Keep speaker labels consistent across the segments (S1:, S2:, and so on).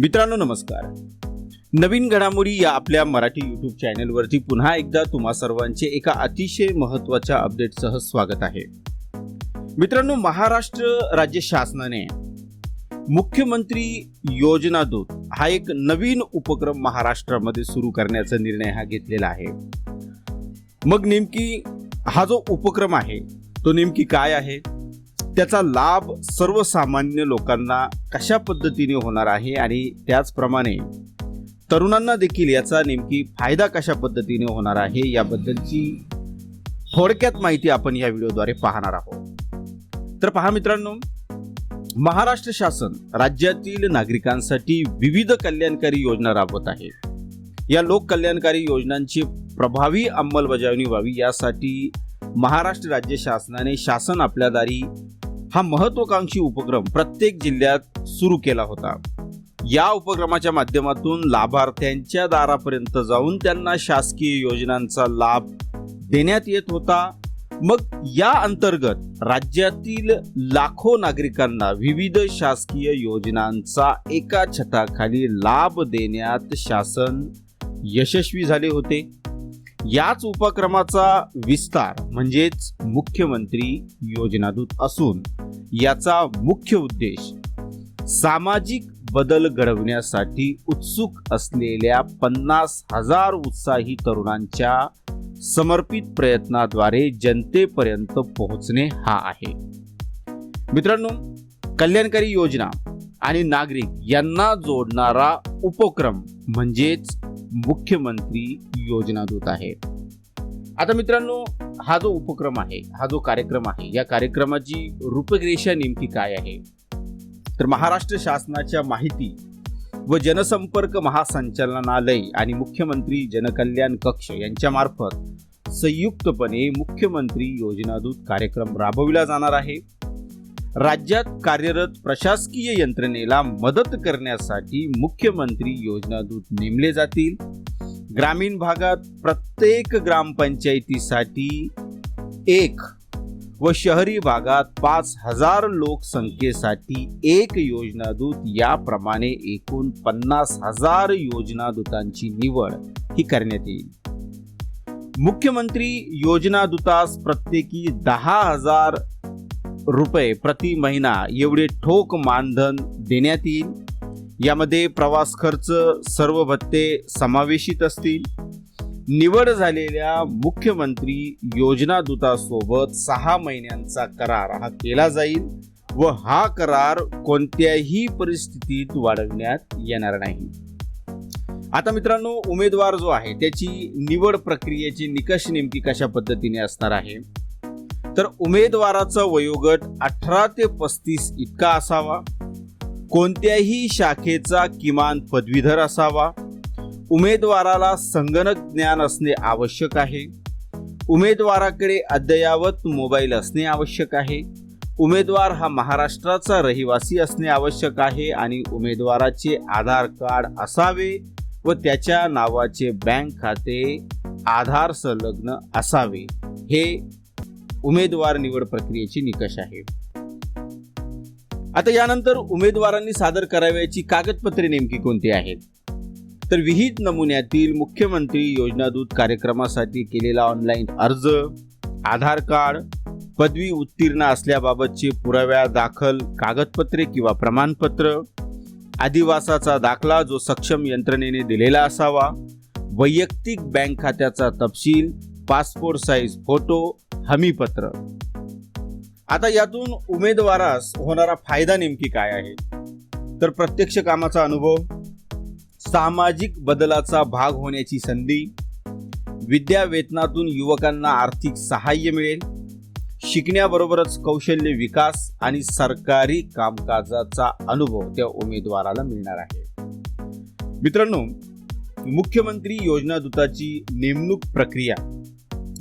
S1: मित्रांनो नमस्कार. नवीन घडामोडी या आपल्या मराठी यूट्यूब चॅनेलवरती पुन्हा एकदा तुम्हा सर्वांचे एका अतिशय महत्त्वाच्या अपडेटसह स्वागत आहे. मित्रांनो महाराष्ट्र राज्य शासनाने मुख्यमंत्री योजना दूत हा एक नवीन उपक्रम महाराष्ट्रामध्ये सुरू करण्याचा निर्णय हा घेतलेला आहे. मग नेमकी हा जो उपक्रम आहे तो नेमकी काय आहे? त्याचा लाभ सर्वसामान्य लोकांना कशा पद्धतीने होणार आहे आणि त्याचप्रमाणे तरुणांना देखील याचा नेमकी फायदा कशा पद्धतीने होणार आहे याबद्दलची थोडक्यात माहिती आपण या व्हिडिओद्वारे पाहणार आहोत. तर पहा मित्रांनो महाराष्ट्र शासन राज्यातील नागरिकांसाठी विविध कल्याणकारी योजना राबवत आहे. या लोक कल्याणकारी योजनांची प्रभावी अंमलबजावणी व्हावी यासाठी महाराष्ट्र राज्य शासनाने शासन आपल्या दारी हा महत्वाकांक्षी उपक्रम प्रत्येक जिल्ह्यात सुरू केला होता. या उपक्रमाच्या माध्यमातून लाभार्थ्यांच्या दारापर्यंत जाऊन त्यांना शासकीय योजनांचा लाभ देण्यात येत होता. मग या अंतर्गत राज्यातील लाखो नागरिकांना विविध शासकीय योजनांचा एका छताखाली लाभ देण्यात शासन यशस्वी झाले होते. याच उपक्रमाचा विस्तार म्हणजेच मुख्यमंत्री योजनादूत असून याचा मुख्य उद्देश सामाजिक बदल घडवण्यासाठी उत्सुक असलेल्या पन्नास हजार उत्साही तरुणांच्या समर्पित प्रयत्नाद्वारे जनतेपर्यंत पोहोचणे हा आहे. मित्रांनो कल्याणकारी योजना आणि नागरिक यांना जोडणारा उपक्रम म्हणजेच मुख्यमंत्री योजना दूत आहे. आता मित्रांनो हा जो उपक्रम आहे हा जो कार्यक्रम आहे या कार्यक्रमाची रूपरेषा नेमकी काय आहे? तर महाराष्ट्र शासनाच्या माहिती व जनसंपर्क महासंचालनालय आणि मुख्यमंत्री जनकल्याण कक्ष यांच्या मार्फत संयुक्तपणे मुख्यमंत्री योजनादूत कार्यक्रम राबविला जाणार आहे. राज्यात कार्यरत प्रशासकीय यंत्रणेला मदत करण्यासाठी मुख्यमंत्री योजनादूत नेमले जातील. ग्रामीण भागात प्रत्येक ग्रामपंचायतीसाठी एक व शहरी भागात पाच हजार लोकसंख्येसाठी एक योजनादूत याप्रमाणे एकूण पन्नास हजार योजनादूतांची निवड ही करण्यात येईल. मुख्यमंत्री योजनादूतास प्रत्येकी दहा हजार रुपये प्रति महिना एवढे ठोक मानधन देण्यात येईल. यामध्ये प्रवास खर्च सर्व भत्ते समावेशित असतील. निवड झालेल्या मुख्यमंत्री योजना दूतासोबत सहा महिन्यांचा करार हा केला जाईल व हा करार कोणत्याही परिस्थितीत वाढवण्यात येणार नाही. आता मित्रांनो उमेदवार जो आहे त्याची निवड प्रक्रियेचे निकष नेमकी कशा पद्धतीने असणार आहे? तर उमेदवाराचा वयोगट अठरा ते पस्तीस इतका असावा. कोणत्याही शाखेचा किमान पदवीधर असावा. उमेदवाराला संगणक ज्ञान असणे आवश्यक आहे. उमेदवाराकडे अद्ययावत मोबाईल असणे आवश्यक आहे. उमेदवार हा महाराष्ट्राचा रहिवासी असणे आवश्यक आहे आणि उमेदवाराचे आधार कार्ड असावे व त्याच्या नावाचे बँक खाते आधार संलग्न असावे. हे उमेदवार निवड प्रक्रियेचे निकष आहे. आता यानंतर उमेदवारांनी सादर करावयाची कागदपत्रे नेमकी कोणती आहेत? तर विहित नमुन्यातील मुख्यमंत्री योजनादूत कार्यक्रमासाठी केलेला ऑनलाईन अर्ज आधार कार्ड पदवी उत्तीर्ण असल्याबाबतचे पुराव्या दाखल कागदपत्रे किंवा प्रमाणपत्र आदिवासाचा दाखला जो सक्षम यंत्रणेने दिलेला असावा वैयक्तिक बँक खात्याचा तपशील पासपोर्ट साईज फोटो हमीपत्र. आता यातून उमेदवारास होणारा फायदा नेमकी काय आहे? तर प्रत्यक्ष कामाचा अनुभव सामाजिक बदलाचा भाग होण्याची संधी विद्या वेतनातून युवकांना आर्थिक सहाय्य मिळेल शिकण्याबरोबरच कौशल्य विकास आणि सरकारी कामकाजाचा अनुभव त्या उमेदवाराला मिळणार आहे. मित्रांनो मुख्यमंत्री योजना दूताची नेमणूक प्रक्रिया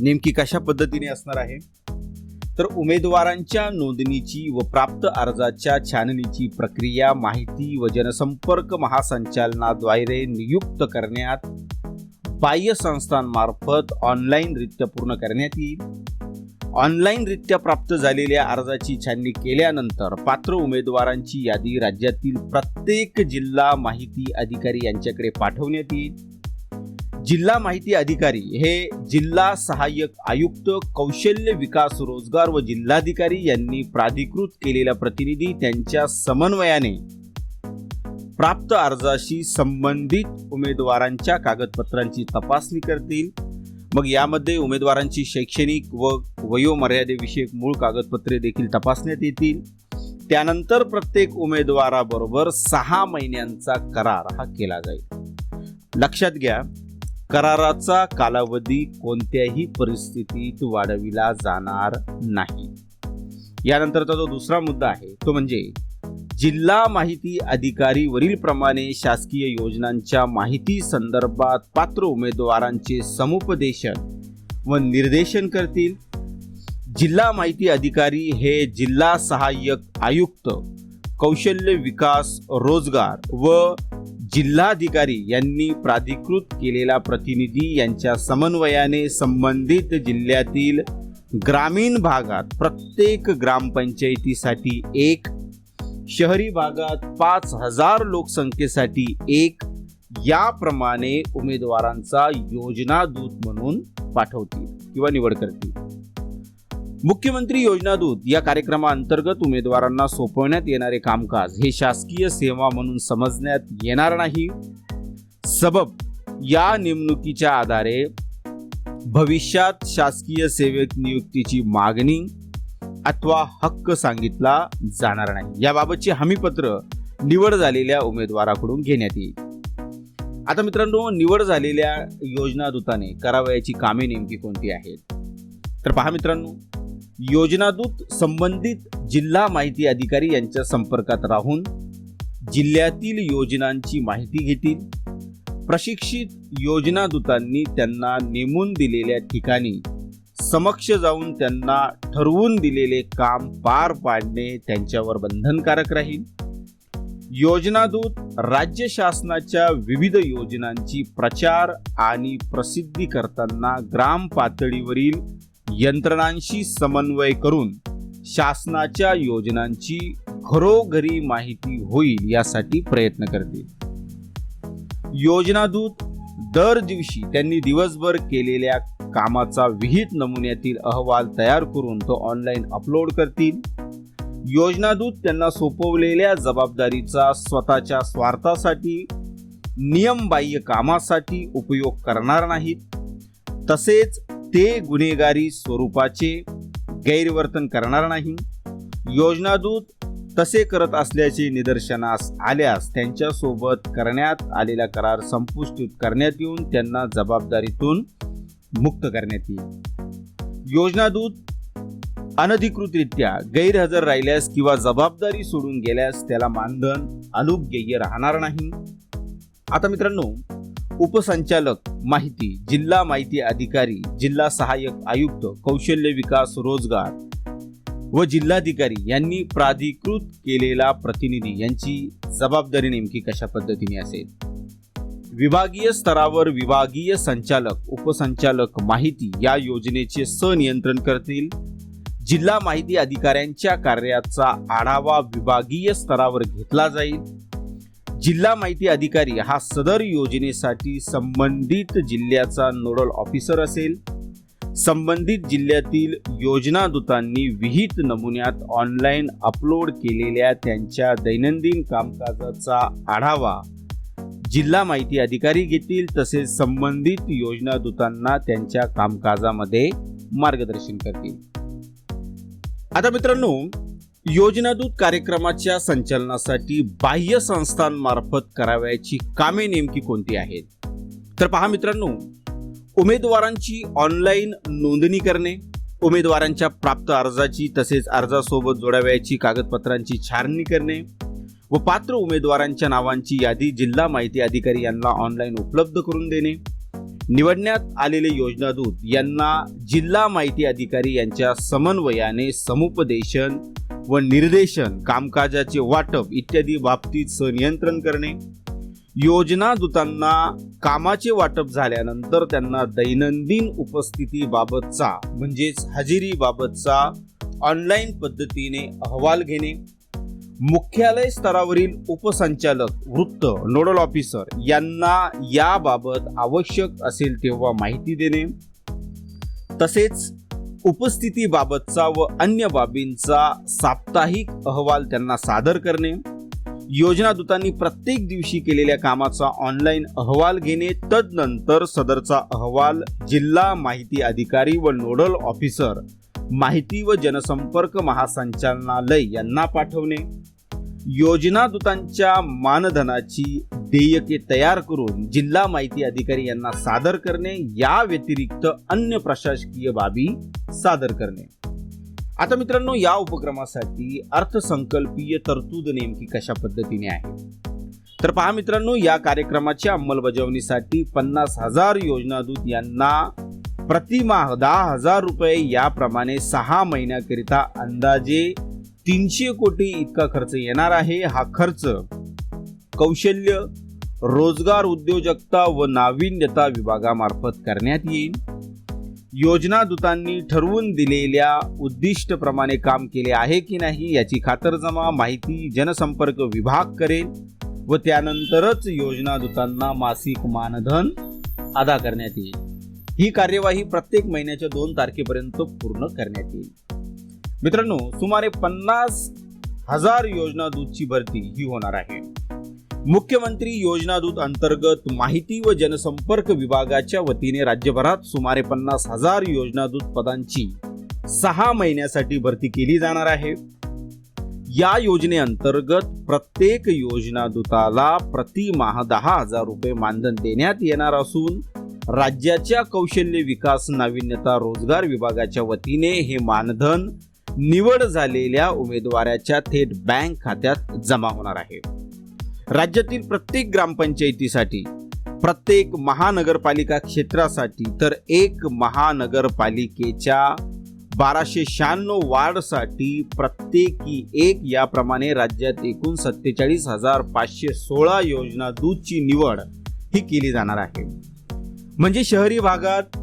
S1: नेमकी कशा पद्धतीने असणार आहे? तर उमेदवारांच्या नोंदणीची व प्राप्त अर्जाच्या छाननीची प्रक्रिया माहिती व जनसंपर्क महासंचालनाद्वारे नियुक्त करण्यात बाह्य संस्थांमार्फत ऑनलाईनरित्या पूर्ण करण्यात येईल. ऑनलाईनरित्या प्राप्त झालेल्या अर्जाची छाननी केल्यानंतर पात्र उमेदवारांची यादी राज्यातील प्रत्येक जिल्हा माहिती अधिकारी यांच्याकडे पाठवण्यात येईल. जिल्हा माहिती अधिकारी हे जिल्हा सहाय्यक आयुक्त कौशल्य विकास रोजगार व जिल्हाधिकारी यांनी प्राधिकृत केलेला प्रतिनिधी त्यांच्या समन्वयाने प्राप्त अर्जाशी संबंधित उमेदवारांच्या कागदपत्रांची तपासणी करतील. मग यामध्ये उमेदवारांची शैक्षणिक व वयोमर्यादेविषयक मूळ कागदपत्रे देखील तपासण्यात येतील. त्यानंतर प्रत्येक उमेदवाराबरोबर सहा महिन्यांचा करार हा केला जाईल. लक्षात घ्या कराराचा कालावधी कोणत्याही परिस्थितीत वाढविला जाणार नाही. यानंतरचा जो दुसरा मुद्दा आहे तो म्हणजे जिल्हा माहिती अधिकारी वरील प्रमाणे शासकीय योजनांच्या माहिती संदर्भात पात्र उमेदवारांचे समुपदेशन व निर्देशन करतील. जिल्हा माहिती अधिकारी हे जिल्हा सहाय्यक आयुक्त कौशल्य विकास रोजगार व जिल्हाधिकारी यांनी प्राधिकृत केलेला प्रतिनिधी यांच्या समन्वयाने संबंधित जिल्ह्यातील ग्रामीण भागात प्रत्येक ग्रामपंचायतीसाठी एक शहरी भागात पाच हजार लोकसंख्येसाठी एक याप्रमाणे उमेदवारांचा योजना दूत म्हणून पाठवतील किंवा निवड करतील. मुख्यमंत्री योजना दूत या कार्यक्रमाअंतर्गत उमेदवारांना सोपवण्यात येणारे कामकाज हे शासकीय सेवा म्हणून समजण्यात येणार नाही. सबब या नेमणुकीच्या आधारे भविष्यात शासकीय सेवेत नियुक्तीची मागणी अथवा हक्क सांगितला जाणार नाही. याबाबतचे हमीपत्र निवड झालेल्या उमेदवाराकडून घेण्यात येईल. आता मित्रांनो निवड झालेल्या योजना दूताने करावयाची कामे नेमकी कोणती आहेत? तर पहा मित्रांनो योजनादूत संबंधित जिल्हा माहिती अधिकारी यांच्या संपर्कात राहून जिल्ह्यातील योजनांची माहिती घेतील. प्रशिक्षित योजनादूतांनी त्यांना नेमून दिलेल्या ठिकाणी समक्ष जाऊन त्यांना ठरवून दिलेले काम पार पाडणे त्यांच्यावर बंधनकारक राहील. योजनादूत राज्य शासनाच्या विविध योजनांची प्रचार आणि प्रसिद्धी करताना ग्राम पातळीवरील यंत्रणांशी समन्वय करून शासनाच्या योजनांची घरोघरी माहिती होईल यासाठी प्रयत्न करतील योजनादूत दर दिवशी त्यांनी दिवसभर केलेल्या कामाचा विहित नमुन्यातील अहवाल तयार करून तो ऑनलाईन अपलोड करतील. योजनादूत त्यांना सोपवलेल्या जबाबदारीचा स्वतःच्या स्वार्थासाठी नियमबाह्य कामासाठी उपयोग करणार नाहीत. तसेच ते गुन्हेगारी स्वरूपाचे गैरवर्तन करणार नाही. योजनादूत तसे करत असल्याचे निदर्शनास आल्यास त्यांच्यासोबत करण्यात आलेला करार संपुष्टित करण्यात येऊन त्यांना जबाबदारीतून मुक्त करण्यात येईल. योजनादूत अनधिकृतरित्या गैरहजर राहिल्यास किंवा जबाबदारी सोडून गेल्यास त्याला मानधन अनुज्ञेय राहणार नाही. आता मित्रांनो उपसंचालक माहिती जिल्हा माहिती अधिकारी जिल्हा सहाय्यक आयुक्त कौशल्य विकास रोजगार व जिल्हाधिकारी यांनी प्राधिकृत केलेला प्रतिनिधी यांची जबाबदारी नेमकी कशा पद्धतीने असेल? विभागीय स्तरावर विभागीय संचालक उपसंचालक माहिती या योजनेचे सनियंत्रण करतील? जिल्हा माहिती अधिकाऱ्यांच्या कार्याचा आढावा विभागीय स्तरावर घेतला जाईल? जिल्हा माहिती अधिकारी हा सदर योजनेसाठी संबंधित जिल्ह्याचा नोडल ऑफिसर असेल. संबंधित जिल्ह्यातील योजनादूतांनी विहित नमुन्यात ऑनलाईन अपलोड केलेल्या त्यांच्या दैनंदिन कामकाजाचा आढावा जिल्हा माहिती अधिकारी घेतील तसेच संबंधित योजनादूतांना त्यांच्या कामकाजामध्ये मार्गदर्शन करतील. आता मित्रांनो योजनादूत कार्यक्रमाच्या संचालनासाठी बाह्य संस्थांमार्फत करावयाची कामे नेमकी कोणती आहेत? तर पहा मित्रांनो उमेदवारांची ऑनलाईन नोंदणी करणे उमेदवारांच्या प्राप्त अर्जाची तसेच अर्जासोबत जोडावयाची कागदपत्रांची छाननी करणे व पात्र उमेदवारांच्या नावांची यादी जिल्हा माहिती अधिकारी यांना ऑनलाईन उपलब्ध करून देणे. निवडण्यात आलेले योजनादूत यांना जिल्हा माहिती अधिकारी यांच्या समन्वयाने समुपदेशन व निर्देशन कामकाजाचे वाटप इत्यादी बाबतीत सनियंत्रण करणे. योजना दूतांना कामाचे वाटप झाल्यानंतर त्यांना दैनंदिन उपस्थितीबाबतचा म्हणजेच हजेरीबाबतचा ऑनलाईन पद्धतीने अहवाल घेणे. मुख्यालय स्तरावरील उपसंचालक वृत्त नोडल ऑफिसर यांना याबाबत आवश्यक असेल तेव्हा माहिती देणे. तसेच उपस्थितीबाबतचा व अन्य बाबींचा साप्ताहिक अहवाल त्यांना सादर करणे योजना दूतांनी प्रत्येक दिवशी केलेल्या कामाचा ऑनलाईन अहवाल घेणे तदनंतर सदरचा अहवाल जिल्हा माहिती अधिकारी व नोडल ऑफिसर माहिती व जनसंपर्क महासंचालनालय यांना पाठवणे. योजना दूतांच्या मानधनाची देयके तयार करून जिल्हा माहिती अधिकारी यांना सादर करणे या व्यतिरिक्त अन्य प्रशासकीय बाबी सादर करणे. आता मित्रांनो या उपक्रमासाठी अर्थसंकल्पीय तरतूद नेमकी कशा पद्धतीने आहे? तर पहा मित्रांनो या कार्यक्रमाच्या अंमलबजावणीसाठी पन्नास हजार योजनादूत यांना प्रतिमाह दहा हजार रुपये याप्रमाणे सहा महिन्याकरिता अंदाजे तीनशे कोटी इतका खर्च येणार आहे. हा खर्च कौशल्य रोजगार उद्योजकता व नाविन्यता विभागामार्फत करण्यात येईल. योजना दूतांनी ठरवून दिलेल्या उद्दिष्टप्रमाणे काम केले आहे की नाही याची खातरजमा माहिती जनसंपर्क विभाग करेल व त्यानंतरच योजना दूतांना मासिक मानधन अदा करण्यात येईल. ही कार्यवाही प्रत्येक महिन्याच्या दोन तारखेपर्यंत पूर्ण करण्यात येईल. मित्रांनो सुमारे पन्नास हजार योजना दूतची भरती ही होणार आहे. मुख्यमंत्री योजना दूत अंतर्गत माहिती व जनसंपर्क विभागाच्या वतीने राज्यभरात सुमारे पन्नास हजार योजना दूत पदांची सहा महिन्यासाठी भरती केली जाणार आहे. या योजनेअंतर्गत प्रत्येक योजना दूताला प्रतिमाह दहा हजार रुपये मानधन देण्यात येणार असून राज्याच्या कौशल्य विकास नाविन्यता रोजगार विभागाच्या वतीने हे मानधन निवड झालेल्या उमेदवाराच्या थेट बँक खात्यात जमा होणार आहे. राज्यातील प्रत्येक ग्रामपंचायतीसाठी प्रत्येक महानगरपालिका क्षेत्रासाठी तर एक महानगरपालिकेच्या बाराशे शहाण्णव वार्डसाठी प्रत्येकी एक याप्रमाणे राज्यात एकूण सत्तेचाळीस हजार पाचशे सोळा योजना दूधची निवड ही केली जाणार आहे. म्हणजे शहरी भागात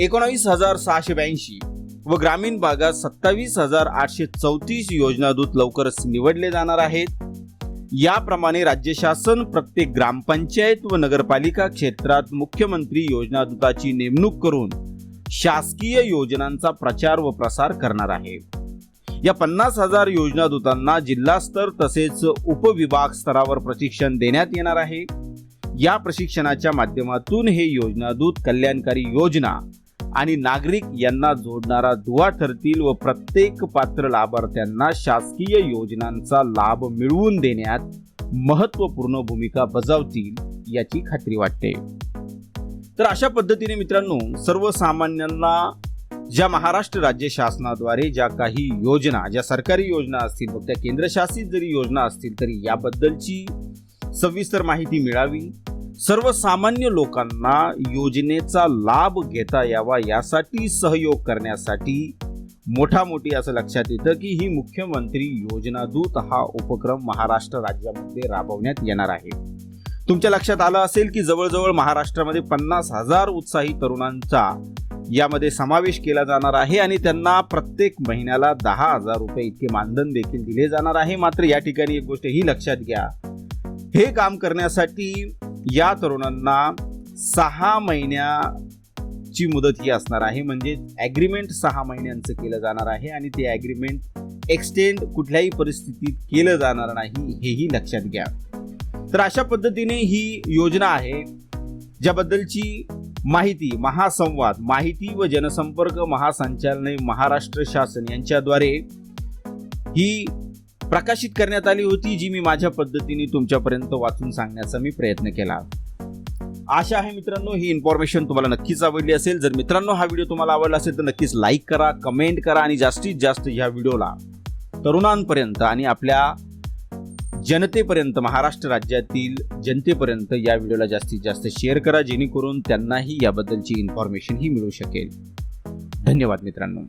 S1: एकोणावीस हजार सहाशे ब्याऐंशी व ग्रामीण भागात सत्तावीस हजार आठशे चौतीस योजना दूत लवकरच निवडले जाणार आहेत. याप्रमाणे राज्य शासन प्रत्येक ग्रामपंचायत व नगरपालिका क्षेत्रात मुख्यमंत्री योजना दूताची नेमणूक करून शासकीय योजनांचा प्रचार व प्रसार करणार आहे. या पन्नास हजार योजना दूतांना जिल्हा स्तर तसेच उपविभाग स्तरावर प्रशिक्षण देण्यात येणार आहे. या प्रशिक्षणाच्या माध्यमातून हे योजना दूत कल्याणकारी योजना आणि नागरिक यांना जोडणारा दुवा ठरतील व प्रत्येक पात्र लाभार्थ्यांना शासकीय योजनांचा लाभ मिळवून देण्यात महत्त्वपूर्ण भूमिका बजावतील याची खात्री वाटते. तर अशा पद्धतीने मित्रांनो सर्वसामान्यांना ज्या महाराष्ट्र राज्य शासनाद्वारे ज्या काही योजना ज्या सरकारी योजना असतील मग त्या केंद्रशासित जरी योजना असतील तरी याबद्दलची सविस्तर माहिती मिळावी. सर्वसामान्य लोकांना योजनेचा लाभ घेता यावा यासाठी सहयोग करण्यासाठी मोठा मोठी असं लक्षात येतं की ही मुख्यमंत्री योजना दूत हा उपक्रम महाराष्ट्र राज्यामध्ये राबवण्यात येणार आहे. तुमच्या लक्षात आलं असेल की जवळजवळ महाराष्ट्रामध्ये पन्नास हजार उत्साही तरुणांचा यामध्ये समावेश केला जाणार आहे आणि त्यांना प्रत्येक महिन्याला दहा हजार रुपये इतके मानधन देखील दिले जाणार आहे. मात्र या ठिकाणी एक गोष्ट ही लक्षात घ्या. हे काम करण्यासाठी या तरुणांना सहा महिन्याची मुदत ही असणार आहे. म्हणजे ॲग्रीमेंट सहा महिन्यांचं केलं जाणार आहे आणि ते ॲग्रीमेंट एक्सटेंड कुठल्याही परिस्थितीत केलं जाणार नाही हेही लक्षात घ्या. तर अशा पद्धतीने ही योजना आहे ज्याबद्दलची माहिती महासंवाद माहिती व जनसंपर्क महासंचालने महाराष्ट्र शासन यांच्याद्वारे ही प्रकाशित करण्यात आली होती जी मी माझ्या पद्धतीने तुमच्यापर्यंत वाचून सांगण्याचा मी प्रयत्न केला. आशा आहे मित्रांनो ही इन्फॉर्मेशन तुम्हाला नक्कीच आवडली असेल. जर मित्रांनो हा व्हिडिओ तुम्हाला आवडला असेल तर नक्कीच लाईक करा कमेंट करा आणि जास्तीत जास्त ह्या व्हिडिओला तरुणांपर्यंत आणि आपल्या जनतेपर्यंत महाराष्ट्र राज्यातील जनतेपर्यंत या व्हिडिओला जास्तीत जास्त शेअर करा जेणेकरून त्यांनाही याबद्दलची इन्फॉर्मेशन ही मिळू शकेल. धन्यवाद मित्रांनो.